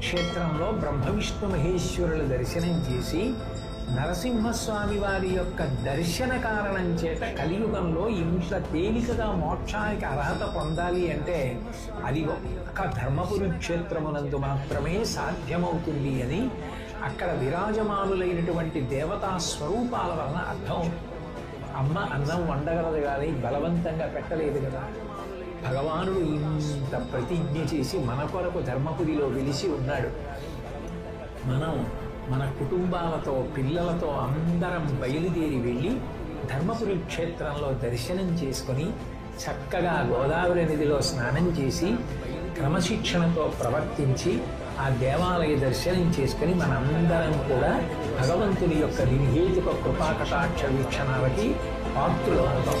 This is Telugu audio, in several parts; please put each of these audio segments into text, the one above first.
క్షేత్రంలో బ్రహ్మ విష్ణు మహేశ్వరుల దర్శనం చేసి నరసింహస్వామి వారి యొక్క దర్శన కారణం చేత కలియుగంలో ఇంత తేలికగా మోక్షానికి అర్హత పొందాలి అంటే అది ఒక్క ధర్మపురి క్షేత్రమునందు మాత్రమే సాధ్యమవుతుంది అని అక్కడ విరాజమానులైనటువంటి దేవతా స్వరూపాల వలన అర్థం అమ్మ అన్నం వండగలదు కానీ బలవంతంగా పెట్టలేదు కదా. భగవానుడు ఇంత ప్రతిజ్ఞ చేసి మన కొరకు ధర్మపురిలో వెలిసి ఉన్నాడు. మనం మన కుటుంబాలతో పిల్లలతో అందరం బయలుదేరి వెళ్ళి ధర్మపురి క్షేత్రంలో దర్శనం చేసుకొని చక్కగా గోదావరి నదిలో స్నానం చేసి క్రమశిక్షణతో ప్రవర్తించి ఆ దేవాలయ దర్శనం చేసుకుని మనందరం కూడా భగవంతుని యొక్క నిర్హేతుక కృపాకటాక్ష వీక్షణాలకి పాత్రులు అవుతాం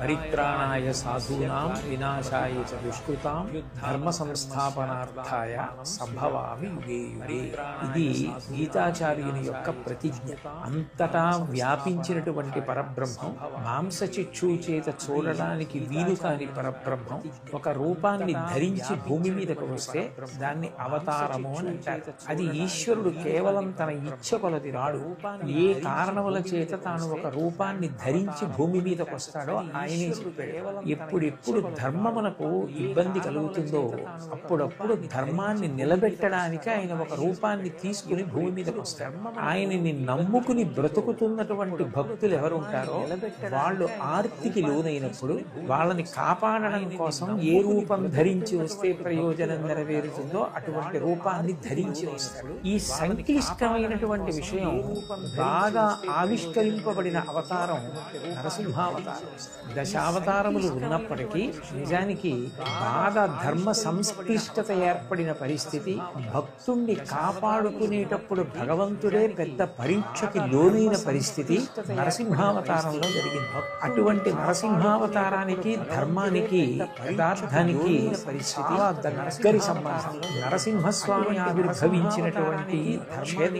పరిత్రాణాయ సాధూనాం వినాశాయ చ దుష్కృతాం ధర్మ సంస్థాపనార్థాయ సంభవామి యుగే యుగే. ఇది గీతాచార్యుని యొక్క ప్రతిజ్ఞ. అంతటా వ్యాపించినటువంటి పరబ్రహ్మం మాంసచిక్షు చేత చూడడానికి వీలు కాని పరబ్రహ్మం ఒక రూపాన్ని ధరించి భూమి మీదకు వస్తే దాన్ని అవతారము అని అంటారు. అది ఈశ్వరుడు కేవలం తన ఇచ్చ కొలది రాడు. ఏ కారణముల చేత తాను ఒక రూపాన్ని ధరించి భూమి మీదకు వస్తాడో ఆయనే చెప్పాడు ఎప్పుడెప్పుడు ధర్మమునకు ఇబ్బంది కలుగుతుందో అప్పుడప్పుడు ధర్మాన్ని నిలబెట్టడానికి ఆయన ఒక రూపాన్ని తీసుకుని భూమి మీదకు వస్తాడు ఆయనని నమ్ముకుని బ్రతుకుతున్నటువంటి భక్తులు ఎవరు ఉంటారో వాళ్ళు ఆర్తికి లోనైనప్పుడు వాళ్ళని కాపాడడం కోసం ఏ రూపం ధరించి వస్తే ప్రయోజనం నెరవేరుతుందో అటువంటి రూపాన్ని ధరించి వస్తాడు ఈ సంక్లిష్టమైనటువంటి విషయం బాగా ఆవిష్కరింపబడిన అవతారం నరసింహావతారం. దశావతారములు ఉన్నప్పటికీ నిజానికి బాగా ధర్మ సంక్లిష్టత ఏర్పడిన పరిస్థితి భక్తుణ్ణి కాపాడుకునేటప్పుడు భగవంతుడే పెద్ద పరీక్షకి లోనైన పరిస్థితి నరసింహావతారంలో జరిగింది. అటువంటి నరసింహావతారానికి ధర్మానికి యథార్థానికి చాలా దగ్గరి సంబంధం. నరసింహస్వామి ఆవిర్భవించినటువంటి క్షేత్రం